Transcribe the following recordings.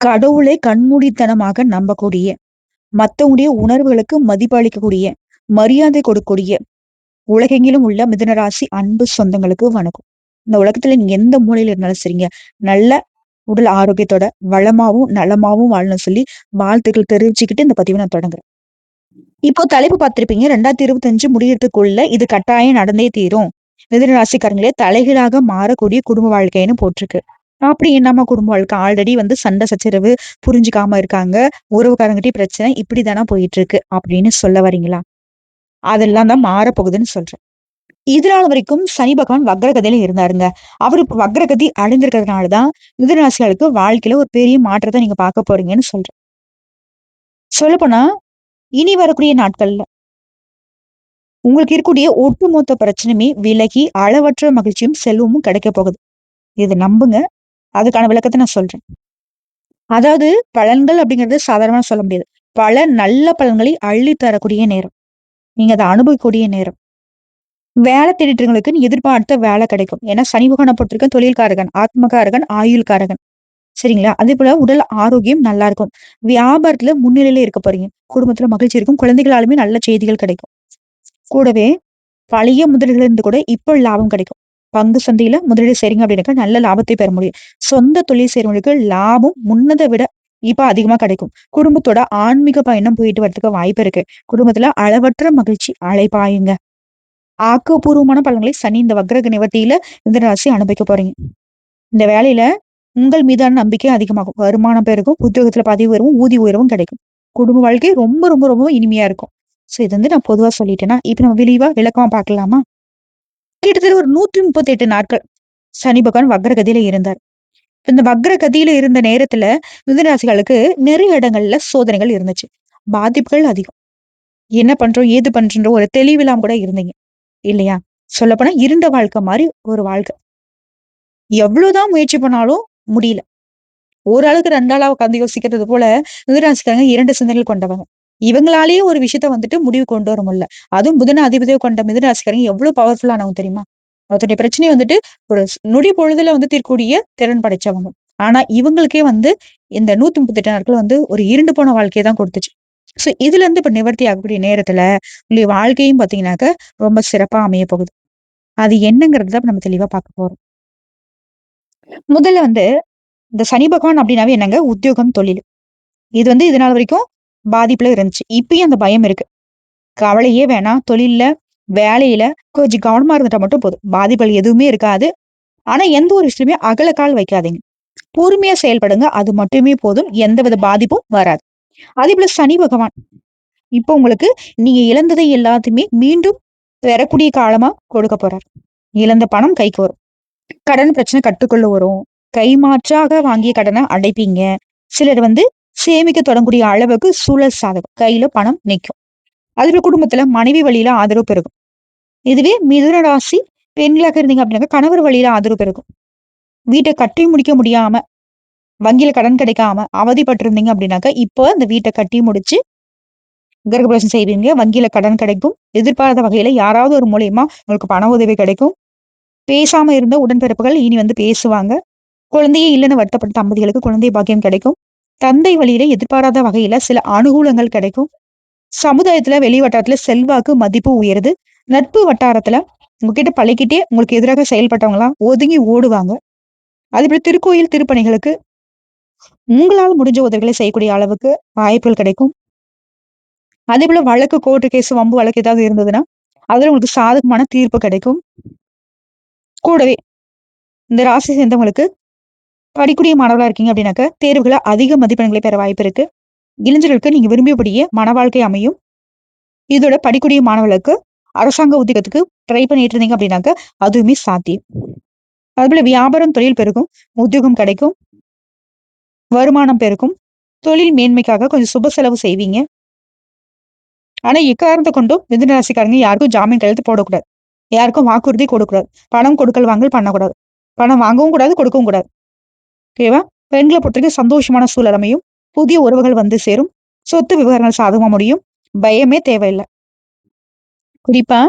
கடவுளை கண்மூடித்தனமாக நம்பக்கூடிய மத்தவங்களுடைய உணர்வுகளுக்கு மதிப்பு அளிக்கக்கூடிய மரியாதை கொடுக்கக்கூடிய உலகெங்கிலும் உள்ள மிதனராசி அன்பு சொந்தங்களுக்கு வணக்கம். இந்த உலகத்துல நீங்க எந்த மூலையில இருந்தாலும் சரிங்க. நல்ல உடல் ஆரோக்கியத்தோட வளமாவும் நலமாவும் வாழணும் சொல்லி வாழ்த்துக்கள் தெரிவிச்சுக்கிட்டு இந்த பதிவை நான் தொடங்குறேன். இப்போ தலைப்பு பார்த்திருப்பீங்க. ரெண்டாயிரத்தி இருபத்தி அஞ்சு முடியறதுக்குள்ள இது கட்டாயம் நடந்தே தீரும். மிதுன ராசிக்காரங்களே தலைகீழாக மாறக்கூடிய குடும்ப வாழ்க்கைன்னு போட்டிருக்கு. அப்படி நம்ம குடும்ப வாழ்க்கை ஆல்ரெடி வந்து சண்டை சச்சரவு புரிஞ்சுக்காம இருக்காங்க. உறவுக்காரங்கிட்டே பிரச்சனை இப்படி தானே போயிட்டு இருக்கு அப்படின்னு சொல்ல வரீங்களா? அதெல்லாம் தான் மாறப்போகுதுன்னு சொல்றேன். இதனால வரைக்கும் சனி பகவான் வக்ரகதியில இருந்தாருங்க. அவரு வக்ரகதி அடைந்திருக்கிறதுனாலதான் மிதுனராசிகளுக்கு வாழ்க்கையில ஒரு பெரிய மாற்றத்தை நீங்க பார்க்க போறீங்கன்னு சொல்றேன். சொல்லப்போனா இனி வரக்கூடிய நாட்கள்ல உங்களுக்கு இருக்கக்கூடிய ஒட்டுமொத்த பிரச்சனையுமே விலகி அளவற்ற மகிழ்ச்சியும் செல்வமும் கிடைக்க போகுது. இது நம்புங்க. அதுக்கான விளக்கத்தை நான் சொல்றேன். அதாவது பலன்கள் அப்படிங்கிறது சாதாரணமா சொல்ல முடியாது. பல நல்ல பலன்களை அள்ளி தரக்கூடிய நேரம். நீங்க அதை அனுபவிக்கக்கூடிய நேரம். வேலை தேடிட்டுங்களுக்கு எதிர்பார்த்த வேலை கிடைக்கும். ஏன்னா சனி பகவானை பொறுத்திருக்க தொழில்காரகன் ஆத்மகாரகன் ஆயுள்காரகன். சரிங்களா? அதே போல உடல் ஆரோக்கியம் நல்லா இருக்கும். வியாபாரத்துல முன்னிலையில இருக்க போறீங்க. குடும்பத்துல மகிழ்ச்சி இருக்கும். குழந்தைகளாலுமே நல்ல செய்திகள் கிடைக்கும். கூடவே பழைய முதலீடுல இருந்து கூட இப்போ லாபம் கிடைக்கும். பங்கு சந்தையில முதலீடு செய்றீங்க அப்படின்னாக்கா நல்ல லாபத்தை பெற முடியும். சொந்த தொழில் செய்யறவங்களுக்கு லாபம் முன்னதை விட இப்ப அதிகமா கிடைக்கும். குடும்பத்தோட ஆன்மீக பயணம் போயிட்டு வரதுக்கு வாய்ப்பு இருக்கு. குடும்பத்துல அளவற்ற மகிழ்ச்சி அழைப்பாயுங்க ஆக்கப்பூர்வமான பலன்களை சனி இந்த வக்ரக நிவர்த்தியில இந்த ராசி அனுபவிக்க போறீங்க. இந்த வேலையில உங்கள் மீதான நம்பிக்கை அதிகமாகும். வருமானம் பெருகும் உத்தியோகத்துல பதிவு உயர்வும் ஊதிய உயர்வும் கிடைக்கும். குடும்ப வாழ்க்கை ரொம்ப ரொம்ப ரொம்ப இனிமையா இருக்கும். சோ இது வந்து நான் பொதுவா சொல்லிட்டேன்னா இப்ப நம்ம விரிவா விளக்கமா பார்க்கலாமா? கிட்டத்தட்ட ஒரு நூத்தி முப்பத்தி எட்டு நாட்கள் சனி பகவான் வக்ரகதியில இருந்தார். இந்த வக்ரகதியில இருந்த நேரத்துல மிதுனராசிகளுக்கு நிறைய இடங்கள்ல சோதனைகள் இருந்துச்சு. பாதிப்புகள் அதிகம். என்ன பண்றோம் ஏது பண்றோம் ஒரு தெளிவிலாம் கூட இருந்தீங்க. இல்லையா? சொல்லப்போனா இருண்ட வாழ்க்கை மாதிரி ஒரு வாழ்க்கை. எவ்வளவுதான் முயற்சி பண்ணாலும் முடியல. ஓரளவுக்கு ரெண்டாளா உட்காந்து யோசிக்கிறது போல மிதுராசிக்காரங்க இரண்டு சிந்தனைகள் கொண்டவங்க. இவங்களாலேயே ஒரு விஷயத்த வந்துட்டு முடிவு கொண்டு வர முடியல. அதுவும் புதன அதிபதியை கொண்ட மிதராசிக்காரங்க எவ்வளவு பவர்ஃபுல்லானவங்க தெரியுமா? ஒருத்தருடைய பிரச்சனையை வந்துட்டு ஒரு நொடி பொழுதுல வந்து தீர்க்கூடிய திறன் படைச்சவங்க. ஆனா இவங்களுக்கே வந்து இந்த நூத்தி முப்பத்தி எட்டு நாட்கள் வந்து ஒரு இருண்டு போன வாழ்க்கையை தான் கொடுத்துச்சு. சோ இதுல இருந்து இப்ப நிவர்த்தி ஆகக்கூடிய நேரத்துல உங்களுடைய வாழ்க்கையும் பாத்தீங்கன்னாக்க ரொம்ப சிறப்பா அமைய போகுது. அது என்னங்கிறது தான் நம்ம தெளிவா பார்க்க போறோம். முதல்ல வந்து இந்த சனி பகவான் அப்படின்னாவே என்னங்க? உத்தியோகம் தொழில். இது வந்து இதனால் வரைக்கும் பாதிப்புல இருந்துச்சு. இப்பயும் அந்த பயம் இருக்கு. கவலையே வேணாம். தொழில்ல வேலையில கொஞ்சம் கவனமா இருந்துட்டா மட்டும் போதும். பாதிப்புகள் எதுவுமே இருக்காது. ஆனா எந்த ஒரு விஷயமே அகலக்கால் வைக்காதீங்க. பொறுமையா செயல்படுங்க. அது மட்டுமே போதும். எந்த வித பாதிப்பும் வராது. அதே போல சனி பகவான். இப்போ உங்களுக்கு நீங்க இழந்ததை எல்லாத்தையுமே மீண்டும் பெறக்கூடிய காலமா கொடுக்க போறார். இழந்த பணம் கைக்கு வரும். கடன் பிரச்சனை கட்டுக்குள்ள வரும். கைமாற்றாக வாங்கிய கடனை அடைப்பீங்க. சிலர் வந்து சேமிக்க தொடங்கக்கூடிய அளவுக்கு சூழல் சாதகம். கையில பணம் நிற்கும் அதுல குடும்பத்துல மனைவி வழியில ஆதரவு பெருகும். இதுவே மிதுன ராசி பெண்களாக இருந்தீங்க அப்படின்னாக்க கணவர் வழியில ஆதரவு பெருகும். வீட்டை கட்டி முடிக்க முடியாம வங்கியில கடன் கிடைக்காம அவதிப்பட்டிருந்தீங்க அப்படின்னாக்க இப்போ அந்த வீட்டை கட்டி முடிச்சு கிரகபிரவேசம் செய்வீங்க. வங்கியில கடன் கிடைக்கும். எதிர்பாராத வகையில யாராவது ஒரு மூலியமா உங்களுக்கு பண உதவி கிடைக்கும். பேசாம இருந்த உடன்பிறப்புகள் இனி வந்து பேசுவாங்க. குழந்தையே இல்லைன்னு வருத்தப்பட்ட தம்பதிகளுக்கு குழந்தை பாக்கியம் கிடைக்கும். தந்தை வழியில எதிர்பாராத வகையில சில அனுகூலங்கள் கிடைக்கும். சமுதாயத்துல வெளி வட்டாரத்துல செல்வாக்கு மதிப்பு உயருது. நட்பு வட்டாரத்துல உங்ககிட்ட பழகிட்டே உங்களுக்கு எதிராக செயல்பட்டவங்களாம் ஒதுங்கி ஓடுவாங்க. அதேபோல திருக்கோயில் திருப்பணிகளுக்கு உங்களால் முடிஞ்ச உதவிகளை செய்யக்கூடிய அளவுக்கு வாய்ப்புகள் கிடைக்கும். அதே போல வழக்கு கோர்ட்டு கேஸ் வம்பு வழக்கு ஏதாவது இருந்ததுன்னா அதுல உங்களுக்கு சாதகமான தீர்ப்பு கிடைக்கும். கூடவே இந்த ராசி சேர்ந்தவங்களுக்கு படிக்கூடிய மாணவர்களா இருக்கீங்க அப்படின்னாக்க தேர்வுகளை அதிக மதிப்பெண்களை பெற வாய்ப்பு இருக்கு. இளைஞர்களுக்கு நீங்க விரும்பியபடியே மன வாழ்க்கை அமையும். இதோட படிக்கூடிய மாணவர்களுக்கு அரசாங்க உத்தியோகத்துக்கு ட்ரை பண்ணிட்டு இருந்தீங்க அப்படின்னாக்க அதுவுமே சாத்தியம். அதுபோல வியாபாரம் தொழில் பெருகும் உத்தியோகம் கிடைக்கும் வருமானம் பெருக்கும் தொழில் மேன்மைக்காக கொஞ்சம் சுப செலவு செய்வீங்க. ஆனா எக்காரணத்தை கொண்டும் மிதுனராசிக்காரங்க யாருக்கும் ஜாமீன் கழுத்து போடக்கூடாது. யாருக்கும் வாக்குறுதி கொடுக்கூடாது பணம் கொடுக்கல் வாங்கல் பண்ணக்கூடாது. பணம் வாங்கவும் கூடாது கொடுக்கவும் கூடாது. ஓகேவா பெண்களை பொறுத்தவரைக்கும் சந்தோஷமான சூழல் அமையும் புதிய உறவுகள் வந்து சேரும். சொத்து விவகாரங்கள் சாதகமா முடியும். பயமே தேவையில்லை. குறிப்பா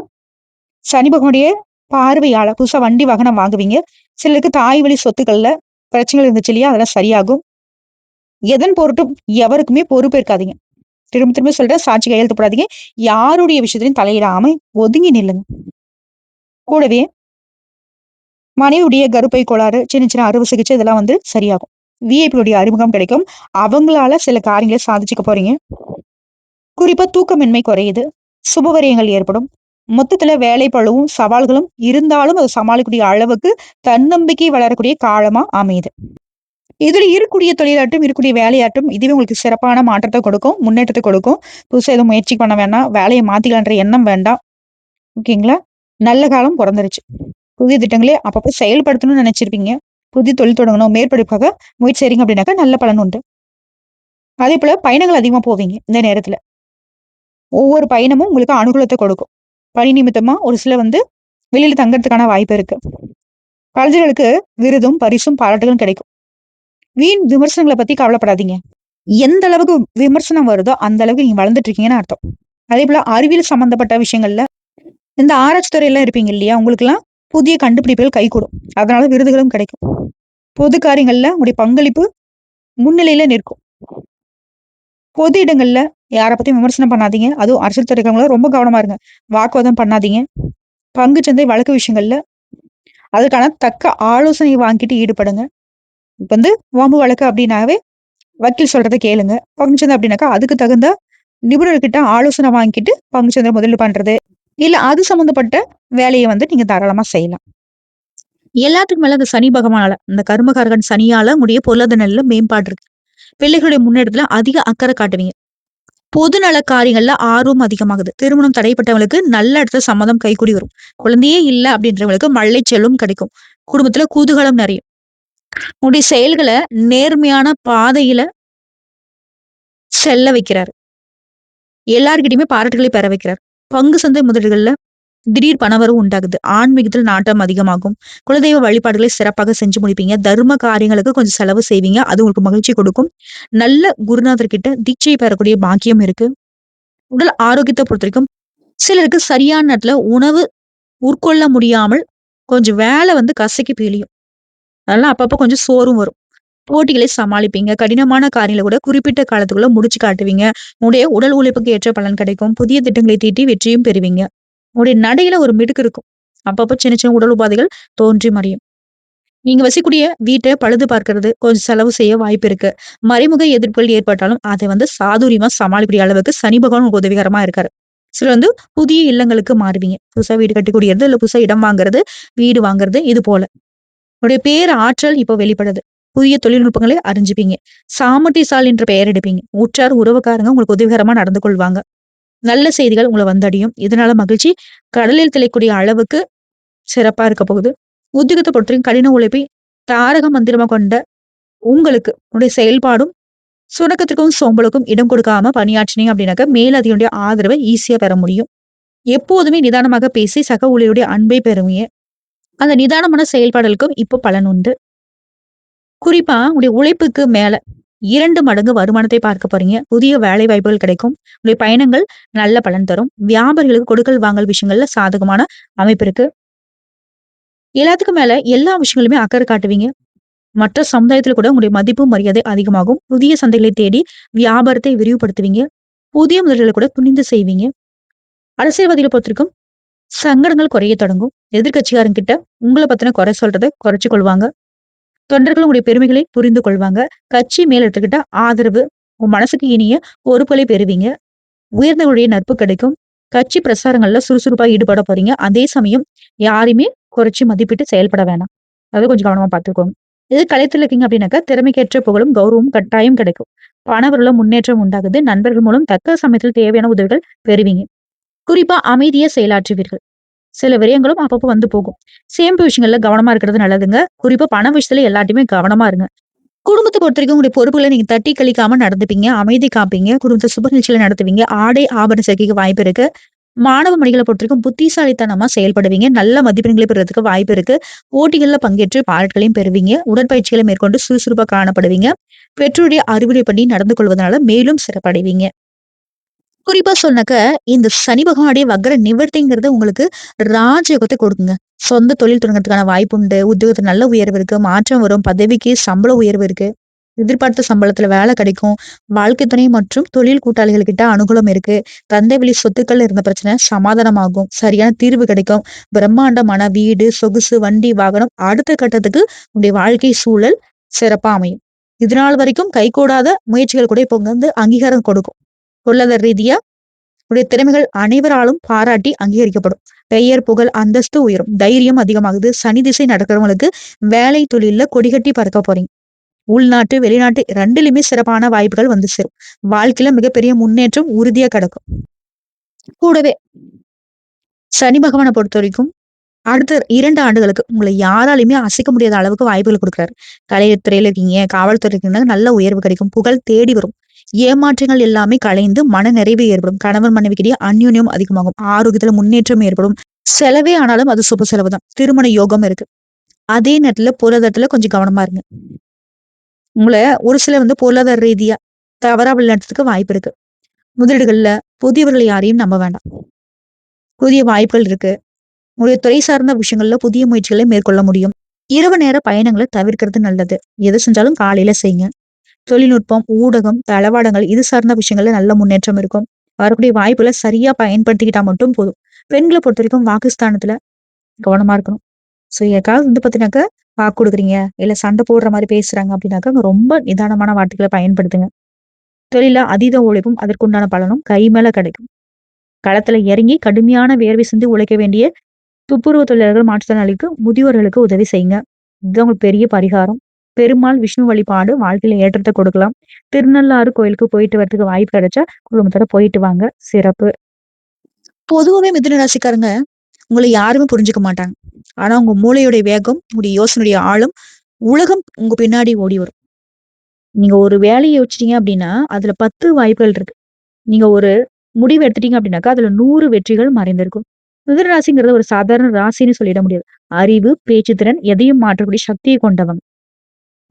சனி பகவானுடைய பார்வையாளர் புதுசா வண்டி வாகனம் வாங்குவீங்க. சிலருக்கு தாய் வழி சொத்துக்கள்ல பிரச்சனைகள் இருந்துச்சு இல்லையா? அதெல்லாம் சரியாகும். எதன் பொருட்டும் எவருக்குமே பொறுப்பு இருக்காதீங்க திரும்ப திரும்ப சொல்றேன் சாட்சி கையெழுத்து போடாதீங்க. யாருடைய விஷயத்திலையும் தலையிடாம ஒதுங்கி நில்லுங்க. கூடவே மனைவியுடைய கருப்பை கோளாறு சின்ன சின்ன அறுவை சிகிச்சை இதெல்லாம் வந்து சரியாகும். விஐபியுடைய அறிமுகம் கிடைக்கும். அவங்களால சில காரியங்களை சாதிச்சுக்க போறீங்க. குறிப்பா தூக்கமின்மை குறையுது. சுபவரியங்கள் ஏற்படும். மொத்தத்துல வேலை பழுவும் சவால்களும் இருந்தாலும் அதை சமாளிக்கக்கூடிய அளவுக்கு தன்னம்பிக்கை வளரக்கூடிய காலமா அமையுது. இதுல இருக்கக்கூடிய தொழிலாட்டும் இருக்கக்கூடிய வேலையாட்டும் இதுவே உங்களுக்கு சிறப்பான மாற்றத்தை கொடுக்கும் முன்னேற்றத்தை கொடுக்கும். புதுசாக எதுவும் முயற்சி பண்ண வேண்டாம் வேலையை மாத்திக்கலான்ற எண்ணம் வேண்டாம். ஓகேங்களா? நல்ல காலம் பிறந்துருச்சு. புதிய திட்டங்களே அப்பப்போ செயல்படுத்தணும்னு நினைச்சிருப்பீங்க. புதிய தொழில் தொடங்கணும் மேற்படிப்புக்காக முயற்சி செய்றீங்க அப்படின்னாக்கா நல்ல பலன் உண்டு. அதே போல பயணங்கள் அதிகமாக போவீங்க இந்த நேரத்துல. ஒவ்வொரு பயணமும் உங்களுக்கு அனுகூலத்தை கொடுக்கும். பணி நிமித்தமா ஒரு சில வந்து வெளியில தங்கறதுக்கான வாய்ப்பு இருக்கு. கலைஞர்களுக்கு விருதும் பரிசும் பாராட்டுகளும் கிடைக்கும். வீண் விமர்சனங்களை பத்தி கவலைப்படாதீங்க. எந்த அளவுக்கு விமர்சனம் வருதோ அந்த அளவுக்கு நீங்க வளர்ந்துட்டு இருக்கீங்கன்னு அர்த்தம். அதே போல அறிவியல் சம்பந்தப்பட்ட விஷயங்கள்ல இந்த ஆராய்ச்சி துறையெல்லாம் இருப்பீங்க இல்லையா? உங்களுக்கு எல்லாம் புதிய கண்டுபிடிப்புகள் கைகூடும். அதனால விருதுகளும் கிடைக்கும். பொது காரியங்கள்ல உங்களுடைய பங்களிப்பு முன்னிலையில நிற்கும். பொது இடங்கள்ல யாரை பத்தியும் விமர்சனம் பண்ணாதீங்க. அதுவும் அரசியல் துறைக்கிறவங்கள ரொம்ப கவனமா இருங்க. வாக்குவாதம் பண்ணாதீங்க. பங்கு சந்தை வழக்கு விஷயங்கள்ல அதுக்கான தக்க ஆலோசனை வாங்கிட்டு ஈடுபடுங்க. இப்ப வந்து வாம்பு வழக்கு அப்படின்னாவே வக்கீல் சொல்றதை கேளுங்க. பங்கு சந்தை அப்படின்னாக்கா அதுக்கு தகுந்த நிபுணர்கிட்ட ஆலோசனை வாங்கிட்டு பங்குச்சந்தை முதலீடு பண்றது. இல்ல அது சம்பந்தப்பட்ட வேலையை வந்து நீங்க தாராளமா செய்யலாம். எல்லாத்துக்கும் மேல அந்த சனி பகவானால இந்த கர்மகாரகன் சனியால உடைய பொருளாதார நிலையில மேம்பாடு இருக்கு. பிள்ளைகளுடைய முன்னேற்றத்துல அதிக அக்கறை காட்டுவீங்க. பொது நல காரியங்கள்ல ஆர்வம் அதிகமாகுது. திருமணம் தடைப்பட்டவங்களுக்கு நல்ல இடத்துல சம்மதம் கைகூடி வரும். குழந்தையே இல்லை அப்படின்றவங்களுக்கு மழை செல்லும் கிடைக்கும். குடும்பத்துல குதூகலம் நிறையும். உங்களுடைய செயல்களை நேர்மையான பாதையில செல்ல வைக்கிறார். எல்லார்கிட்டயுமே பாராட்டுகளை பெற வைக்கிறார். பங்கு சந்தை முதலீடுகள்ல திடீர் பணவரவு உண்டாகுது. ஆன்மீகத்தில் நாட்டம் அதிகமாகும். குலதெய்வ வழிபாடுகளை சிறப்பாக செஞ்சு முடிப்பீங்க. தர்ம காரியங்களுக்கு கொஞ்சம் செலவு செய்வீங்க. அது உங்களுக்கு மகிழ்ச்சி கொடுக்கும். நல்ல குருநாதர் கிட்ட தீட்சை பெறக்கூடிய பாக்கியம் இருக்கு. உடல் ஆரோக்கியத்தை பொறுத்த வரைக்கும் சிலருக்கு சரியான நேரத்துல உணவு உட்கொள்ள முடியாமல் கொஞ்சம் வேலை வந்து கசக்கி பீழியும் அதெல்லாம் அப்பப்போ கொஞ்சம் சோறும் வரும். போட்டிகளை சமாளிப்பீங்க. கடினமான காரியங்களை கூட குறிப்பிட்ட காலத்துக்குள்ள முடிச்சு காட்டுவீங்க. உடைய உடல் உழைப்புக்கு ஏற்ற பலன் கிடைக்கும். புதிய திட்டங்களை தீட்டி வெற்றியும் பெறுவீங்க. உடைய நடையில ஒரு மிடுக்கு இருக்கும். அப்பப்போ சின்ன சின்ன உடல் உபாதைகள் தோன்றி மறியும். நீங்க வசிக்கூடிய வீட்டை பழுது பார்க்கறது கொஞ்சம் செலவு செய்ய வாய்ப்பு இருக்கு. மறைமுக எதிர்ப்புகள் ஏற்பட்டாலும் அதை வந்து சாதுரியமா சமாளிக்கக்கூடிய அளவுக்கு சனி பகவான் உங்களுக்கு உதவிகரமா இருக்காரு. சிலர் வந்து புதிய இல்லங்களுக்கு மாறுவீங்க. புதுசா வீடு கட்டி கூடியது இல்ல புதுசா இடம் வாங்குறது வீடு வாங்குறது இது போல. உடைய பேர் ஆற்றல் இப்போ வெளிப்படுது. புதிய தொழில்நுட்பங்களை அறிஞ்சுப்பீங்க. சாமட்டிசால் என்ற பெயர் எடுப்பீங்க. உற்றார் உறவுக்காரங்க உங்களுக்கு உதவிகரமா நடந்து கொள்வாங்க. நல்ல செய்திகள் உங்களை வந்தடையும். இதனால மகிழ்ச்சி. கடலில் திளைக்கூடிய அளவுக்கு சிறப்பா இருக்க போகுது. உத்தியோகத்தை பொறுத்தவரைக்கும் கடின உழைப்பை தாரக மந்திரமா கொண்ட உங்களுக்கு உடைய செயல்பாடும் சுணக்கத்திற்கும் சோம்பலுக்கும் இடம் கொடுக்காம பணியாற்றினீங்க அப்படின்னாக்க மேலதிகளுடைய ஆதரவை ஈஸியா பெற முடியும். எப்போதுமே நிதானமாக பேசி சக ஊழியருடைய அன்பை பெறுவீங்க. அந்த நிதானமான செயல்பாடுகளுக்கும் இப்போ பலன் உண்டு. குறிப்பா உடைய உழைப்புக்கு மேல இரண்டு மடங்கு வருமானத்தை பார்க்க போறீங்க. புதிய வேலை வாய்ப்புகள் கிடைக்கும். உடைய பயணங்கள் நல்ல பலன் தரும். வியாபாரிகளுக்கு கொடுக்கல் வாங்கல் விஷயங்கள்ல சாதகமான அமைப்பு இருக்கு. எல்லாத்துக்கும் மேல எல்லா விஷயங்களுமே அக்கறை காட்டுவீங்க. மற்ற சமுதாயத்துல கூட உங்களுடைய மதிப்பு மரியாதை அதிகமாகும். புதிய சந்தைகளை தேடி வியாபாரத்தை விரிவுபடுத்துவீங்க. புதிய முதல்களை கூட துணிந்து செய்வீங்க. அரசியல்வாதிகளை பொறுத்திருக்கும் சங்கடங்கள் குறைய தொடங்கும். எதிர்கட்சிக்காரங்கிட்ட உங்களை பத்தின குறை சொல்றதை குறைச்சு கொள்வாங்க. தொண்டர்களுடைய பெருமைகளை புரிந்து கொள்வாங்க. கட்சி மேலிடத்துக்கிட்ட ஆதரவு உன் மனசுக்கு இனிய பொறுப்புகளை பெறுவீங்க. உயர்ந்தவருடைய நட்பு கிடைக்கும். கட்சி பிரசாரங்கள்ல சுறுசுறுப்பா ஈடுபட போறீங்க. அதே சமயம் யாரையுமே குறைச்சி மதிப்பிட்டு செயல்பட வேணாம். அதை கொஞ்சம் கவனமா பார்த்துக்கோங்க. இது கலைத்துல இருக்கீங்க அப்படின்னாக்கா திறமைக்கேற்ற புகழும் கௌரவம் கட்டாயம் கிடைக்கும். பணவரில் முன்னேற்றம் உண்டாகுது. நண்பர்கள் மூலம் தக்க சமயத்தில் தேவையான உதவிகள் பெறுவீங்க. குறிப்பா அமைதியை செயலாற்றுவீர்கள். சில விரயங்களும் அப்பப்போ வந்து போகும். சேமிப்பு விஷயங்கள்ல கவனமா இருக்கிறது நல்லதுங்க. குறிப்பா பண விஷயத்துல எல்லாத்தையுமே கவனமா இருங்க. குடும்பத்தை பொறுத்த வரைக்கும் உங்களுடைய பொறுப்புகளை நீங்க தட்டி கழிக்காம நடந்துப்பீங்க. அமைதி காப்பீங்க. குடும்பத்தை சுப நிகழ்ச்சியில நடத்துவீங்க. ஆடை ஆபரண சேர்க்கைக்கு வாய்ப்பு இருக்கு. மாணவ மணிகளை பொறுத்த வரைக்கும் புத்திசாலித்தனமா செயல்படுவீங்க. நல்ல மதிப்பெண்களை பெறுறதுக்கு வாய்ப்பு இருக்கு. போட்டிகள்ல பங்கேற்று பாராட்டுகளையும் பெறுவீங்க. உடற்பயிற்சிகளை மேற்கொண்டு சுறுசுறுப்பா காணப்படுவீங்க. பெற்றோருடைய அறிவுரை பண்ணி நடந்து கொள்வதனால மேலும் சிறப்படைவீங்க. குறிப்பா சொன்னாக்க இந்த சனி பகவானுடைய வக்ர நிவர்த்திங்கிறது உங்களுக்கு ராஜயோகத்தை கொடுக்குங்க. சொந்த தொழில் தொடங்குறதுக்கான வாய்ப்பு உண்டு உத்தியோகத்துல நல்ல உயர்வு இருக்கு மாற்றம் வரும் பதவிக்கு சம்பள உயர்வு இருக்கு எதிர்பார்த்த சம்பளத்துல வேலை கிடைக்கும் வாழ்க்கை துணை மற்றும் தொழில் கூட்டாளிகள் கிட்ட அனுகூலம் இருக்கு தந்தை வழி சொத்துக்கள் இருந்த பிரச்சனை சமாதானமாகும் சரியான தீர்வு கிடைக்கும் பிரம்மாண்டமான வீடு சொகுசு வண்டி வாகனம் அடுத்த கட்டத்துக்கு உங்களுடைய வாழ்க்கை சூழல் சிறப்பா அமையும். இதனால் வரைக்கும் கைகூடாத முயற்சிகள் கூட இப்போ வந்து அங்கீகாரம் கொடுக்கும். பொருளாதார ரீதியா உடைய திறமைகள் அனைவராலும் பாராட்டி அங்கீகரிக்கப்படும். பெயர் புகழ் அந்தஸ்து உயரும். தைரியம் அதிகமாகுது. சனி திசை நடக்கிறவங்களுக்கு வேலை தொழில கொடிகட்டி பறக்க போறீங்க. உள்நாட்டு வெளிநாட்டு ரெண்டுலயுமே சிறப்பான வாய்ப்புகள் வந்து சேரும். வாழ்க்கையில மிகப்பெரிய முன்னேற்றம் உறுதியா கிடக்கும். கூடவே சனி பகவானை பொறுத்த வரைக்கும் அடுத்த இரண்டு ஆண்டுகளுக்கு உங்களை யாராலையுமே அசைக்க முடியாத அளவுக்கு வாய்ப்புகள் கொடுக்குறாரு. கலைத்துறையில இருக்கீங்க காவல்துறை இருக்கீங்கன்னா நல்ல உயர்வு கிடைக்கும் புகழ் தேடி வரும். ஏமாற்றங்கள் எல்லாமே கலைந்து மன நிறைவு ஏற்படும். கணவன் மனைவிக்கிடையே அந்யோன்யம் அதிகமாகும். ஆரோக்கியத்துல முன்னேற்றம் ஏற்படும். செலவே ஆனாலும் அது சுப செலவு தான் திருமண யோகம் இருக்கு. அதே நேரத்துல பொருளாதாரத்துல கொஞ்சம் கவனமா இருங்க. உங்களை ஒரு சில வந்து பொருளாதார ரீதியா தவறா விளையாடுறதுக்கு வாய்ப்பு இருக்கு. முதலீடுகள்ல புதியவர்கள் யாரையும் நம்ப வேண்டாம். புதிய வாய்ப்புகள் இருக்கு. உங்களுடைய துறை சார்ந்த விஷயங்கள்ல புதிய முயற்சிகளை மேற்கொள்ள முடியும். இரவு நேர பயணங்களை தவிர்க்கிறது நல்லது. எது செஞ்சாலும் காலையில செய்யுங்க. தொழில்நுட்பம் ஊடகம் தளவாடங்கள் இது சார்ந்த விஷயங்கள்ல நல்ல முன்னேற்றம் இருக்கும். வரக்கூடிய வாய்ப்புல சரியா பயன்படுத்திக்கிட்டா மட்டும் போதும். பெண்களை பொறுத்த வரைக்கும் வாக்குஸ்தானத்துல கவனமா இருக்கணும். ஸோ யாருக்காவது வந்து பார்த்தீங்கன்னாக்கா வாக்கு கொடுக்குறீங்க? இல்ல சண்டை போடுற மாதிரி பேசுறாங்க அப்படின்னாக்கா ரொம்ப நிதானமான வார்த்தைகளை பயன்படுத்துங்க. தொழில அதீத உழைப்பும் அதற்குண்டான பலனும் கை மேல கிடைக்கும். களத்துல இறங்கி கடுமையான வேர்வை சிந்து உழைக்க வேண்டிய துப்புரவு தொழிலாளர்கள் மாற்றுத்திறனாளிக்கு முதியோர்களுக்கு உதவி செய்யுங்க. இதுதான் உங்களுக்கு பெரிய பரிகாரம். பெருமாள் விஷ்ணு வழிபாடு வாழ்க்கையில ஏற்றத்தை கொடுக்கலாம். திருநள்ளாறு கோயிலுக்கு போயிட்டு வரதுக்கு வாய்ப்பு கிடைச்சா குடும்பத்தோட போயிட்டு வாங்க. சிறப்பு. பொதுவாகவே மிதுன ராசிக்காரங்க உங்களை யாருமே புரிஞ்சுக்க மாட்டாங்க. ஆனா உங்க மூளையுடைய வேகம் உங்களுடைய யோசனையுடைய ஆழம் உலகம் உங்க பின்னாடி ஓடி வரும். நீங்க ஒரு வேலையை யோசிச்சிட்டீங்க அப்படின்னா அதுல பத்து வாய்ப்புகள் இருக்கு. நீங்க ஒரு முடிவு எடுத்துட்டீங்க அப்படின்னாக்கா அதுல நூறு வெற்றிகள் மறைந்திருக்கும். மிதுன ராசிங்கிறது ஒரு சாதாரண ராசின்னு சொல்லிட முடியாது. அறிவு பேச்சுத்திறன் எதையும் மாற்றக்கூடிய சக்தியை கொண்டவங்க.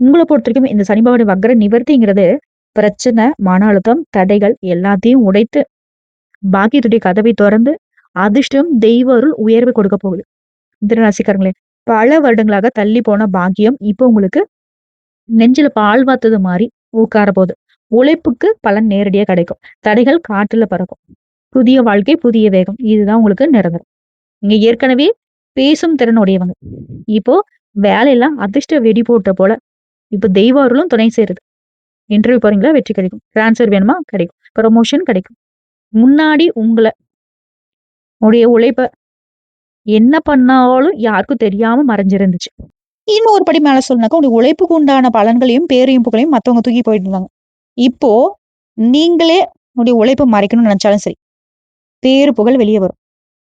உங்களை பொறுத்த வரைக்கும் இந்த சனிபவனி வக்கர நிவர்த்திங்கிறது பிரச்சனை மன அழுத்தம் தடைகள் எல்லாத்தையும் உடைத்து பாக்கியத்துடைய கதவை திறந்து அதிர்ஷ்டம் தெய்வ அருள் உயர்வு கொடுக்க போகுது. மிதனராசிக்காரங்களே பல வருடங்களாக தள்ளி போன பாக்கியம் இப்போ உங்களுக்கு நெஞ்சில பால் வாத்தது மாதிரி ஊக்கார போகுது. உழைப்புக்கு பலன் நேரடியா கிடைக்கும். தடைகள் காற்றுல பறக்கும். புதிய வாழ்க்கை புதிய வேகம் இதுதான் உங்களுக்கு நிரந்தரம். நீங்க ஏற்கனவே பேசும் திறனுடையவங்க இப்போ வேலையெல்லாம் அதிர்ஷ்ட வெடி போட்ட போல இப்போ தெய்வ அருளும் துணை சேருது. இன்டர்வியூ போறீங்களா? வெற்றி கிடைக்கும். டிரான்ஸ்ஃபர் வேணுமா? கிடைக்கும். ப்ரொமோஷன் கிடைக்கும். முன்னாடி உங்களை உடைய உழைப்ப என்ன பண்ணாலும் யாருக்கும் தெரியாம மறைஞ்சிருந்துச்சு. இன்னும் ஒரு படி மேல சொல்லனாக்கா உடைய உழைப்புக்கு உண்டான பலன்களையும் பேரையும் புகழையும் மத்தவங்க தூக்கி போயிட்டு இருந்தாங்க. இப்போ நீங்களே உடைய உழைப்பை மறைக்கணும்னு நினைச்சாலும் சரி பேரு புகழ் வெளியே வரும்.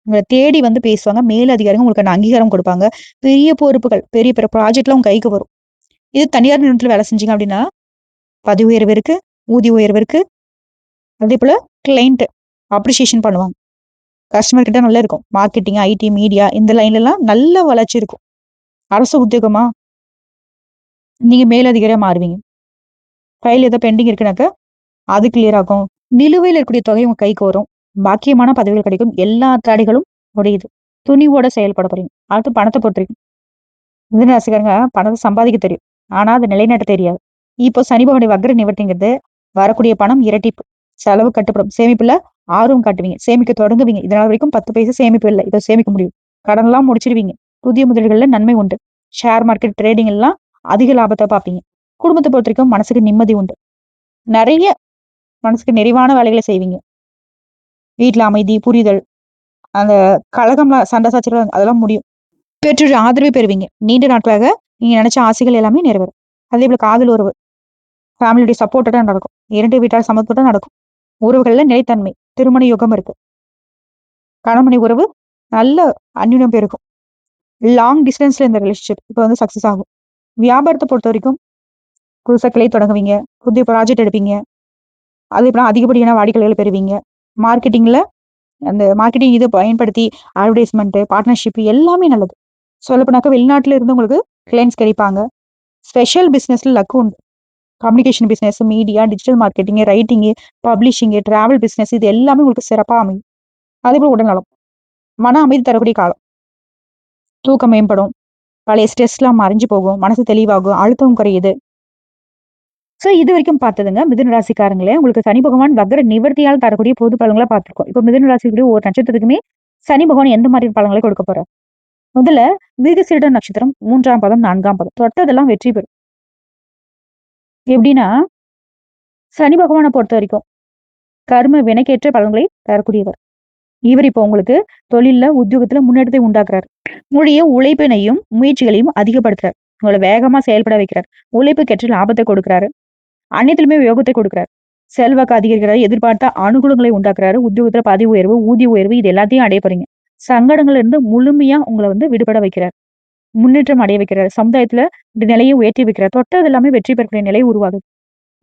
உங்களை தேடி வந்து பேசுவாங்க. மேல் அதிகாரிகள் உங்களுக்கு அங்கீகாரம் கொடுப்பாங்க. பெரிய பொறுப்புகள் பெரிய பெரிய ப்ராஜெக்ட்லாம் உங்க கைக்கு வரும். இது தனியார் நிறுவனத்தில் வேலை செஞ்சீங்க அப்படின்னா பதவி உயர்வு இருக்குது ஊதிய உயர்வு இருக்குது அதே போல் கிளைண்ட் அப்ரிசியேஷன் பண்ணுவாங்க. கஸ்டமர் கிட்ட நல்லா இருக்கும். மார்க்கெட்டிங் ஐடி மீடியா இந்த லைன்லலாம் நல்ல வளர்ச்சி இருக்கும். அரசு உத்தியோகமா நீங்கள் மேலதிகாரியாக மாறுவீங்க. ஃபைல் ஏதோ பெண்டிங் இருக்குனாக்க அது கிளியர் ஆகும். நிலுவையில் இருக்கக்கூடிய தொகை உங்கள் கைக்கு வரும். பாக்கியமான பதவிகள் கிடைக்கும். எல்லா தடைகளும் உடையுது. துணிவோட செயல்பட போறீங்க. அடுத்து பணத்தை பொறுத்திருக்கும் மிதுன பணத்தை சம்பாதிக்க தெரியும். ஆனா அது நிலைநாட்ட தெரியாது. இப்போ சனி பகவானுடைய வக்ர நிவர்த்திங்கிறது வரக்கூடிய பணம் இரட்டிப்பு செலவு கட்டுப்படும் சேமிப்புல ஆர்வம் காட்டுவீங்க. சேமிக்க தொடங்குவீங்க. இதனால் வரைக்கும் பத்து பைசா சேமிப்பு இல்லை. இதை சேமிக்க முடியும். கடன்லாம் முடிச்சிடுவீங்க. முடிச்சிருவீங்க புதிய முதலீடுகள்ல நன்மை உண்டு. ஷேர் மார்க்கெட் ட்ரேடிங் எல்லாம் அதிக லாபத்தை பார்ப்பீங்க. குடும்பத்தை பொறுத்த வரைக்கும் மனசுக்கு நிம்மதி உண்டு. நிறைய மனசுக்கு நிறைவான வேலைகளை செய்வீங்க. வீட்டுல அமைதி புரிதல் அந்த கழகம்லாம் சண்டை சச்சரவு அதெல்லாம் முடியும். பெற்றோர் ஆதரவை பெறுவீங்க. நீண்ட நாட்களாக நீங்க நினைச்ச ஆசைகள் எல்லாமே நிறைவேறும். அதே போல காதல் உறவு ஃபேமிலியுடைய சப்போர்ட்டா நடக்கும். இரண்டு வீட்டார் சமத்துவம் நடக்கும். உறவுகள்ல நிலைத்தன்மை திருமண யுகம் இருக்கு. கணமணி உறவு நல்ல அந்யுனம் பெருக்கும். லாங் டிஸ்டன்ஸ்ல இந்த ரிலேஷன்ஷிப் இப்போ வந்து சக்சஸ் ஆகும். வியாபாரத்தை பொறுத்த வரைக்கும் புதுசாக கிளை தொடங்குவீங்க. புதிய ப்ராஜெக்ட் எடுப்பீங்க. அது போல அதிகப்படியான வாடிக்கையாளர்கள் பெறுவீங்க. மார்க்கெட்டிங்ல அந்த மார்க்கெட்டிங் இதை பயன்படுத்தி அட்வர்டைஸ்மெண்ட்டு பார்ட்னர்ஷிப் எல்லாமே நல்லது. சொல்லப்போனாக்கா வெளிநாட்டில் இருந்து உங்களுக்கு கிளைண்ட்ஸ் கிடைப்பாங்க ஸ்பெஷல் பிஸ்னஸில் லக்கு உண்டு. Communication business media digital marketing writing publishing travel business இது எல்லாமே உங்களுக்கு சிறப்பாக அமையும். அதே போல் உடல்நலம் மன அமைதி தரக்கூடிய காலம். தூக்கம் மேம்படும். பழைய ஸ்ட்ரெஸ்லாம் மறைஞ்சு போகும். மனசு தெளிவாகும். அழுத்தம் குறையுது. ஸோ இது வரைக்கும் பார்த்ததுங்க. மிதுன ராசிக்காரங்களே உங்களுக்கு சனி பகவான் வக்கர நிவர்த்தியால் தரக்கூடிய பொது பலன்களை பார்த்துருக்கோம். இப்போ மிதுன ராசிக்குரிய ஒரு நட்சத்திரத்துக்குமே சனி பகவான் எந்த மாதிரி பலன்களை கொடுக்க போறார்? முதல்ல மிருகசீரிட நட்சத்திரம் மூன்றாம் பதம் நான்காம் பதம். தொட்டதெல்லாம் வெற்றி பெறும். எப்படின்னா சனி பகவானை பொறுத்த வரைக்கும் கர்ம வினைக்கேற்ற பலன்களை தரக்கூடியவர். இவர் இப்போ உங்களுக்கு தொழில்ல உத்தியோகத்துல முன்னேற்றத்தை உண்டாக்குறாரு. உங்களுடைய உழைப்பினையும் முயற்சிகளையும் அதிகப்படுத்துறார். உங்களை வேகமா செயல்பட வைக்கிறார். உழைப்பு கெற்ற லாபத்தை கொடுக்குறாரு. அனைத்திலுமே யோகத்தை கொடுக்குறாரு. செல்வாக்கு அதிகரிக்கிறாரு எதிர்பார்த்த அனுகூலங்களை உண்டாக்குறாரு உத்தியோகத்துல பதவி உயர்வு ஊதிய உயர்வு இது எல்லாத்தையும் அடைய போறீங்க. சங்கடங்கள்ல இருந்து முழுமையா உங்களை வந்து விடுபட வைக்கிறார். முன்னேற்றம் அடைய வைக்கிறார். சமுதாயத்துல இந்த நிலையை உயர்த்தி வைக்கிறார். தொட்டது எல்லாமே வெற்றி பெறக்கூடிய நிலை உருவாகுது.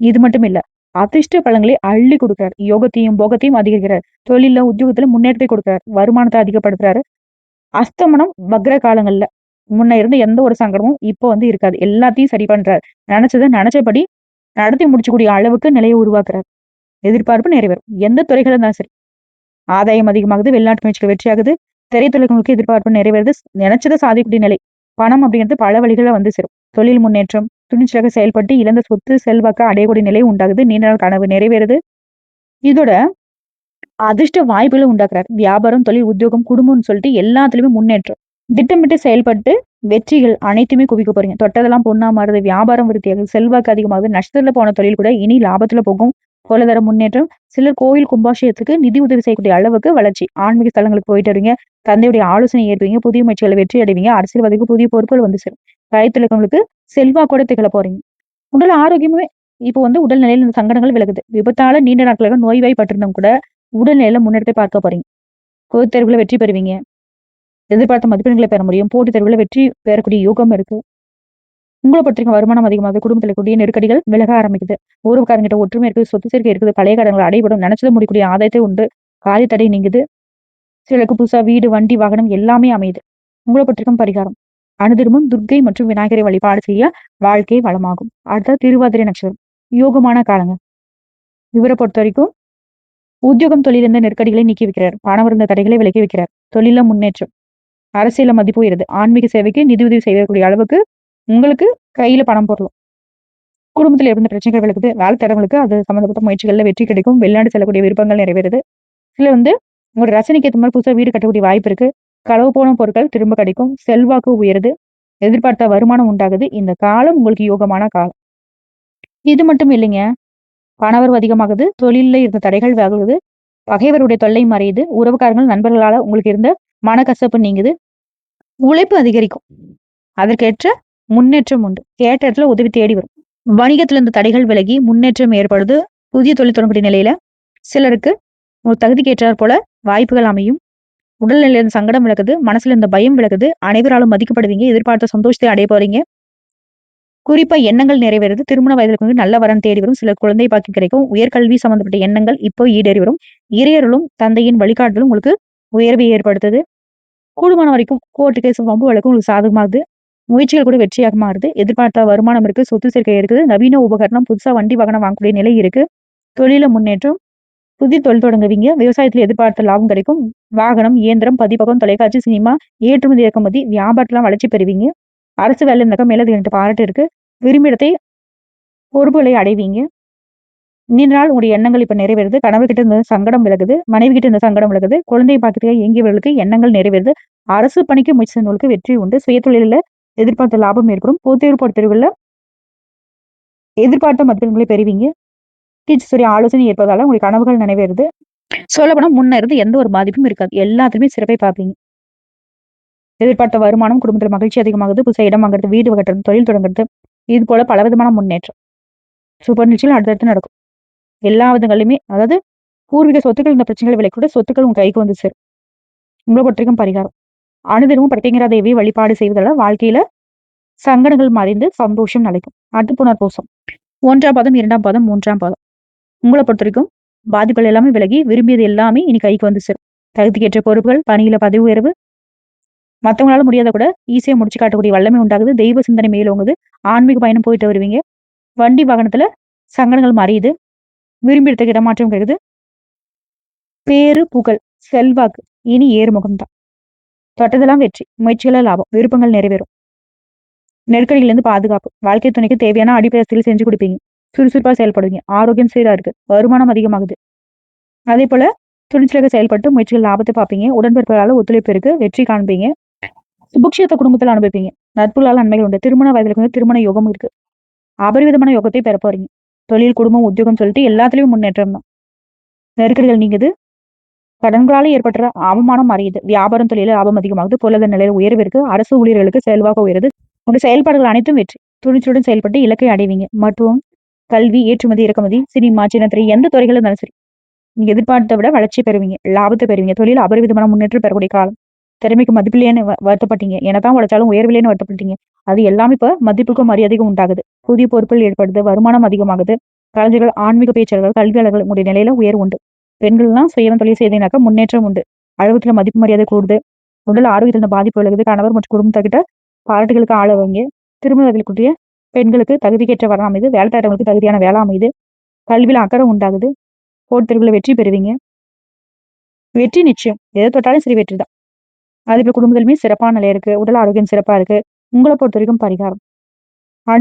இது மட்டும் இல்ல அதிர்ஷ்ட பழங்களை அள்ளி கொடுக்கிறார். யோகத்தையும் போகத்தையும் அதிகரிக்கிறார். தொழில உத்தியோகத்துல முன்னேற்றத்தை கொடுக்கிறார். வருமானத்தை அதிகப்படுத்துறாரு. அஸ்தமனம் வக்ர காலங்கள்ல முன்ன இருந்த எந்த ஒரு சங்கடமும் இப்போ வந்து இருக்காது. எல்லாத்தையும் சரி பண்றாரு. நினைச்சதை நினைச்சபடி நடத்தி முடிச்சக்கூடிய அளவுக்கு நிலையை உருவாக்குறாரு. எதிர்பார்ப்பு நிறைவேறும். எந்த துறைகள் இருந்தாலும் சரி. ஆதாயம் அதிகமாகுது வெளிநாட்டு முயற்சிகள் வெற்றியாகுது. திரைத்துறைகளுக்கு எதிர்பார்ப்பு நிறைவேறுது. நினைச்சதை சாதிக்கூடிய நிலை. பணம் அப்படிங்கிறது பல வழிகளில் வந்து சேரும். தொழில் முன்னேற்றம் துணிச்சலாக செயல்பட்டு இழந்த சொத்து செல்வாக்க அடையக்கூடிய நிலை உண்டாகுது. நீண்ட நாள் கனவு நிறைவேறுது. இதோட அதிர்ஷ்ட வாய்ப்புகளை உண்டாக்குறாரு. வியாபாரம் தொழில் உத்தியோகம் குடும்பம்னு சொல்லிட்டு எல்லாத்துலயுமே முன்னேற்றம். திட்டமிட்டு செயல்பட்டு வெற்றிகள் அனைத்துமே குவிக்க போறீங்க. தொட்டதெல்லாம் பொண்ணா மாறுது வியாபாரம் விருத்தியாகுது செல்வாக்கு அதிகமாகுது நஷ்டத்துல போன தொழில் கூட இனி லாபத்துல போகும். பொருளாதார முன்னேற்றம் சிலர் கோயில் கும்பாஷயத்துக்கு நிதி உதவி செய்யக்கூடிய அளவுக்கு வளர்ச்சி. ஆன்மீக ஸ்தலங்களுக்கு போயிட்டு வருவீங்க. தந்தையுடைய ஆலோசனை ஏற்பீங்க புதிய முயற்சிகளை வெற்றி அடைவீங்க. அரசியல்வாதிக்கு புதிய பொறுப்புகள் வந்து சேரும். செல்வா செல்வாக்கோட திகழ போறீங்க. உடல் ஆரோக்கியமே இப்போ வந்து உடல் நிலையில இந்த சங்கடங்கள் விலகுது. விபத்தால நீண்ட நாட்களாக நோய்வாய்ப்பட்டிருந்தும் கூட உடல்நிலையில முன்னெடுப்பை பார்க்க போறீங்க. பொதுத் தேர்வுல வெற்றி பெறுவீங்க. எதிர்பார்த்த மதிப்பெண்களை பெற முடியும். போட்டித் தேர்வுல வெற்றி பெறக்கூடிய யோகம் இருக்கு. உங்களை பற்றின வருமானம் அதிகமாக குடும்பத்தில் கூடிய நெருக்கடிகள் விலக ஆரம்பிக்குது. உறவுக்காரங்கிட்ட ஒற்றுமை இருக்குது சொத்து சேர்க்கை இருக்குது பழைய கடன்கள் அடைபடும் நினைச்சது முடிக்கூடிய ஆதாயத்தை உண்டு. காதி தடை நீங்குது. சிலருக்கு புதுசா வீடு வண்டி வாகனம் எல்லாமே அமையுது. உங்களை பற்றிக்கும் பரிகாரம். அனுதினமும் துர்க்கை மற்றும் விநாயகரை வழிபாடு செய்ய வாழ்க்கை வளமாகும். அடுத்த திருவாதிரை நட்சத்திரம். யோகமான காலங்க இவரை பொறுத்த வரைக்கும் உத்தியோகம் தொழில் இருந்த நெருக்கடிகளை நீக்கி வைக்கிறார். பணம் இருந்த தடைகளை விலக்கி வைக்கிறார். தொழில முன்னேற்றம். அரசியல மதிப்பு உயருது. ஆன்மீக சேவைக்கு நிதி உதவி செய்யக்கூடிய அளவுக்கு உங்களுக்கு கையில பணம் பொருளும். குடும்பத்துல இருந்த பிரச்சனைகள் விளக்குது வேலை தரவங்களுக்கு அது சம்மந்தப்பட்ட முயற்சிகள்ல வெற்றி கிடைக்கும் வெளிநாடு செல்லக்கூடிய விருப்பங்கள் நிறைவேறுது. இதுல வந்து உங்களோட ரசனைக்கு ஏற்ற மாதிரி புதுசாக வீடு கட்டக்கூடிய வாய்ப்பு இருக்கு. களவு போன பொருட்கள் திரும்ப கிடைக்கும் செல்வாக்கு உயருது எதிர்பார்த்த வருமானம் உண்டாகுது. இந்த காலம் உங்களுக்கு யோகமான காலம். இது மட்டும் இல்லைங்க பணவரவு அதிகமாகுது தொழிலில் இருந்த தடைகள் ஆகுது பகைவருடைய தொல்லை மறையுது உறவுக்காரங்கள் நண்பர்களால உங்களுக்கு இருந்த மனக்கசப்பு நீங்குது உழைப்பு அதிகரிக்கும். அதற்கேற்ற முன்னேற்றம் உண்டு. கேட்ட இடத்துல உதவி தேடி வரும். வணிகத்துல இருந்த தடைகள் விலகி முன்னேற்றம் ஏற்படுது. புதிய தொழில் தொடங்கக்கூடிய நிலையில சிலருக்கு ஒரு தகுதிக்கு ஏற்றாற் போல வாய்ப்புகள் அமையும். உடல்நிலையில இருந்த சங்கடம் விளக்குது மனசுல இருந்த பயம் விளக்குது அனைவராலும் மதிக்கப்படுவீங்க எதிர்பார்த்த சந்தோஷத்தை அடைய போறீங்க. குறிப்பா எண்ணங்கள் நிறைவேறுது. திருமண வயதிற்கு வந்து நல்ல வரன் தேடி வரும். சில குழந்தை பாக்கி கிடைக்கும். உயர்கல்வி சம்பந்தப்பட்ட எண்ணங்கள் இப்போ ஈடேறி வரும். இறையர்களும் தந்தையின் வழிகாட்டுதலும் உங்களுக்கு உயர்வை ஏற்படுத்துது. கூடுமான வரைக்கும் கோர்ட்டு கேஸ் வம்பு வழக்கு உங்களுக்கு சாதகமாகுது. முயற்சிகள் கூட வெற்றியாக மாறுது. எதிர்பார்த்த வருமானம் இருக்கு சொத்து சேர்க்கை இருக்குது நவீன உபகரணம் புதுசா வண்டி வாகனம் வாங்கக்கூடிய நிலை இருக்கு. தொழில முன்னேற்றம் புதிய தொழில் தொடங்குவீங்க. விவசாயத்தில் எதிர்பார்த்த லாபம் கிடைக்கும். வாகனம் இயந்திரம் பதிப்பகம் தொலைக்காட்சி சினிமா ஏற்றுமதி இறக்குமதி வியாபாரத்தெல்லாம் வளர்ச்சி பெறுவீங்க. அரசு வேலை இருந்தாக்க மேலதிக பாராட்டு இருக்கு. விரும்பிடத்தை பொறுப்புகளை அடைவீங்க. நீண்ட நாள் உங்களுடைய எண்ணங்கள் இப்ப நிறைவேறுது. கணவர்கிட்ட இருந்த சங்கடம் விலகுது. மனைவி கிட்ட இருந்த சங்கடம் விலகுது. குழந்தையை பார்க்கறதுக்காக இயங்கியவர்களுக்கு எண்ணங்கள் நிறைவேறுது. அரசு பணிக்கு முயற்சி வெற்றி உண்டு. சுயதொழில எதிர்பார்த்த லாபம் ஏற்படும். பொதுத்தேர்வு பொறுத்தேர்வுல எதிர்பார்த்த மதிப்பெண்களை பெறுவீங்க. டீச்சர்ஸுடைய ஆலோசனை ஏற்பதால உங்களுக்கு கனவுகள் நிறைவேறுது. சொல்லப்போனா முன்ன இருந்து எந்த ஒரு பாதிப்பும் இருக்காது. எல்லாத்துலயுமே சிறப்பை பார்ப்பீங்க. எதிர்பார்த்த வருமானம் குடும்பத்தில் மகிழ்ச்சி அதிகமாகுது. புதுசாக இடம் வாங்குறது வீடு கட்டுறது தொழில் தொடங்குறது இது போல பலவிதமான முன்னேற்றம். சூப்பர் நிச்சயம் அடுத்தடுத்து நடக்கும். எல்லா விதங்களிலுமே அதாவது பூர்வீக சொத்துக்கள் இந்த பிரச்சனைகள் விலை கூட சொத்துக்கள் உங்க கைக்கு வந்து சேரும். உங்களை பொறுத்திருக்கும் பரிகாரம். அனுதினமும் பிரத்யேகரா தேவியை வழிபாடு செய்வதால் வாழ்க்கையில சங்கடங்கள் மறைந்து சந்தோஷம் நிலைக்கும். அடுத்து புனர்பூசம். ஒன்றாம் பாதம் இரண்டாம் பாதம் மூன்றாம் பாதம். உங்களை பொறுத்த வரைக்கும் பாதிப்புகள் எல்லாமே விலகி விரும்பியது எல்லாமே இனி கைக்கு வந்து சேரும். தகுதிக்கேற்ற பொறுப்புகள் பணியில பதவி உயர்வு. மற்றவங்களால முடியாத கூட ஈஸியா முடிச்சு காட்டக்கூடிய வல்லமை உண்டாகுது. தெய்வ சிந்தனை மேலோங்குது ஆன்மீக பயணம் போயிட்டு வருவீங்க. வண்டி வாகனத்துல சங்கடங்கள் மறையுது. விரும்பி இடத்துக்கு இடமாற்றம் கிடைக்குது. பேரு புகழ் செல்வாக்கு இனி ஏறுமுகம் தான் தொட்டதெல்லாம் வெற்றி. முயற்சிகள லாபம். விருப்பங்கள் நிறைவேறும். நெருக்கடியிலிருந்து பாதுகாப்பு. வாழ்க்கை துணைக்கு தேவையான அடிப்படை செஞ்சு கொடுப்பீங்க. சுறுசுறுப்பா செயல்படுவீங்க. ஆரோக்கியம் சீராக இருக்கு. வருமானம் அதிகமாகுது. அதே போல துணிச்சலாக செயல்பட்டு முயற்சிகள் லாபத்தை பார்ப்பீங்க. உடன்பிறப்புகளால ஒத்துழைப்பு இருக்கு. வெற்றி காண்பீங்க. சுபக்ஷியத்தை குடும்பத்தில் அனுபவிப்பீங்க. நட்புகளால் நன்மைகள் உண்டு. திருமண வயதுல வந்து திருமண யோகம் இருக்கு. அபரிவிதமான யோகத்தை பெற போறீங்க. தொழில் குடும்பம் உத்தியோகம் சொல்லிட்டு எல்லாத்துலயும் முன்னேற்றம் தான். நெருக்கடிகள் நீங்குது. கடன்களால ஏற்பட்ட அவமானம் மறையுது. வியாபாரம் தொழிலில் லாபம் அதிகமாகுது. பொருளாதார நிலையில உயர்வு இருக்கு அரசு ஊழியர்களுக்கு செல்வாக உயருது. உங்க செயல்பாடுகள் அனைத்தும் வெற்றி. துணிச்சலுடன் செயல்பட்டு இலக்கை அடைவீங்க. மருத்துவம் கல்வி ஏற்றுமதி இறக்குமதி சினிமா சின்னத்திரை எந்த துறைகளும் இருந்தாலும் சரி நீங்க எதிர்பார்த்த விட வளர்ச்சி பெறுவீங்க. லாபத்தை பெறுவீங்க. தொழில் அபரிவிதமான முன்னேற்றம் பெறக்கூடிய காலம். திறமைக்கு மதிப்பிலேன்னு வருத்தப்பட்டீங்க. என்னதான் உழைச்சாலும் உயர்விலேன்னு வருத்தப்பட்டீங்க. அது எல்லாமே இப்ப மதிப்புக்கும் மரியாதைக்கும் உண்டாகுது. புதிய பொறுப்பில் ஏற்படுது. வருமானம் அதிகமாகுது. கலைஞர்கள் ஆன்மீக பேச்சாளர்கள் கல்வியாளர்கள் உங்களுடைய நிலையில உயர்வு உண்டு. பெண்கள்லாம் சுயம் தொழில் செய்தீங்கன்னாக்கா முன்னேற்றம் உண்டு. அழகத்துல மதிப்பு மரியாதை கூடுது. உடல் ஆரோக்கியத்துல பாதிப்பு விலகுது கணவர் மற்றும் குடும்பத்தக்கிட்ட பாராட்டுகளுக்கு ஆள வைங்க திருமணத்திற்குரிய பெண்களுக்கு தகுதிக்கேற்ற வரம் அமைது வேலை தேடுறவங்களுக்கு தகுதியான வேலை அமைது கல்வியில அக்கறை உண்டாகுது. போட் தேர்வுல வெற்றி பெறுவீங்க. வெற்றி நிச்சயம். எதை தொட்டாலும் சரி வெற்றி தான். அதே போல குடும்பத்திலுமே சிறப்பான நிலை இருக்கு. உடல் ஆரோக்கியம் சிறப்பா இருக்கு. உங்களை பொறுத்த வரைக்கும் பரிகாரம்.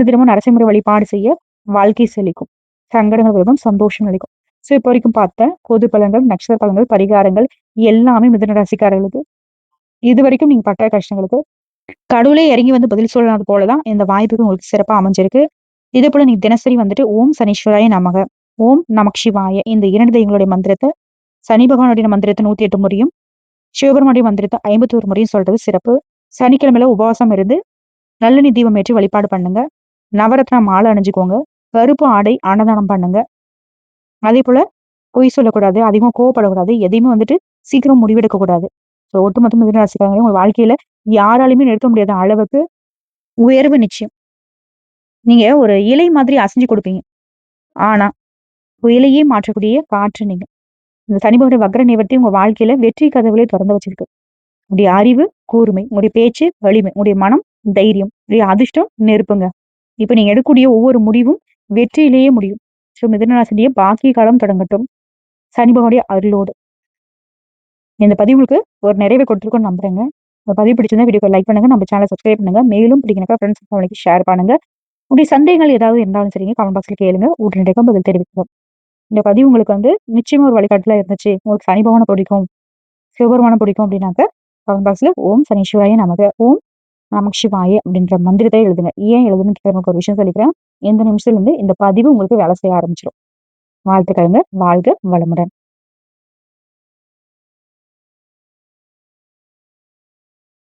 தினமும் நரசிம்மர வழிபாடு செய்ய வாழ்க்கை செழிக்கும். சங்கடங்கள் விரும்பும் சந்தோஷம் அளிக்கும் ஸோ இப்போ வரைக்கும் பார்த்த கோது பழங்கள் நட்சத்திர பழங்கள் பரிகாரங்கள் எல்லாமே மிதன ராசிக்காரர்களுக்கு. இது வரைக்கும் நீங்க பட்ட கஷ்டங்களுக்கு கடவுளே இறங்கி வந்து பதில் சொல்றது போலதான் இந்த வாய்ப்புக்கு உங்களுக்கு சிறப்பா அமைஞ்சிருக்கு. இதே போல நீங்க தினசரி வந்துட்டு ஓம் சனீஸ்வராய நமக. ஓம் நமக் சிவாய. இந்த இரண்டு தெய்வங்களுடைய மந்திரத்தை சனி பகவானுடைய மந்திரத்தை நூத்தி எட்டு முறையும் சிவபெருமானுடைய மந்திரத்தை ஐம்பத்தி ஒரு முறையும் சொல்றது சிறப்பு. சனிக்கிழமையில உபவாசம் இருந்து நல்லெண்ணி தீபம் ஏற்றி வழிபாடு பண்ணுங்க. நவரத்ன மாலை அணிஞ்சுக்கோங்க. கருப்பு ஆடை அன்னதானம் பண்ணுங்க. அதே போல பொய் சொல்லக்கூடாது அதிகமாக கோவப்படக்கூடாது எதையுமே வந்துட்டு சீக்கிரம் முடிவெடுக்க கூடாது ஸோ ஒட்டுமொத்த மிதனராசிக்காரங்க உங்க வாழ்க்கையில யாராலையுமே நிறுத்த முடியாத அளவுக்கு உயர்வு நிச்சயம். நீங்க ஒரு இலை மாதிரி அசைஞ்சு கொடுப்பீங்க. ஆனா இலையே மாற்றக்கூடிய காற்று நீங்க. இந்த சனிபகட வக்ர நிவர்த்தி உங்க வாழ்க்கையில வெற்றி கதவுகளை திறந்து வச்சிருக்கு. உங்களுடைய அறிவு கூர்மை உங்களுடைய பேச்சு வலிமை உங்களுடைய மனம் தைரியம் உங்களுடைய அதிர்ஷ்டம் நெருப்புங்க. இப்ப நீங்க எடுக்கக்கூடிய ஒவ்வொரு முடிவும் வெற்றியிலேயே முடியும். ஸோ மிதனராசினிய பாக்கிய காலம் தொடங்கட்டும். சனி பகவானுடைய அருளோடு. இந்த பதிவுக்கு ஒரு நிறைவை கொடுத்துருக்கோம்னு நம்புறேங்க. இந்த பதிவு பிடிச்சிருந்தா வீடியோ லைக் பண்ணுங்க. நம்ம சேனல் சப்ஸ்கிரைப் பண்ணுங்க. மேலும் பிடிக்கணக்கா ஃப்ரெண்ட்ஸ் ஃபேமிலிக்கு ஷேர் பண்ணுங்க. உங்களுடைய சந்தேகங்கள் ஏதாவது இருந்தாலும் சரிங்க கமெண்ட் பாக்ஸ்ல கேளுங்க. உடனடியாக பதில் தெரிவிக்கிறோம். இந்த பதிவு உங்களுக்கு வந்து நிச்சயமா ஒரு வழிகாட்டுல இருந்துச்சு. உங்களுக்கு சனி பகவானை பிடிக்கும். சிவபெருமானம் பிடிக்கும் அப்படின்னாக்க கமெண்ட் பாக்ஸ்ல ஓம் சனீஸ்வராய நமக்கு ஓம் நமக்கு சிவாய அப்படின்ற மந்திரத்தை எழுதுங்க. ஏன் எழுதுன்னு கேட்க ஒரு விஷயம் சொல்லிக்கிறேன். எந்த நிமிஷத்துல இருந்து இந்த பதிவு உங்களுக்கு வேலை செய்ய ஆரம்பிச்சிடும் வாழ்த்துக்களுங்க. வாழ்க வளமுடன்.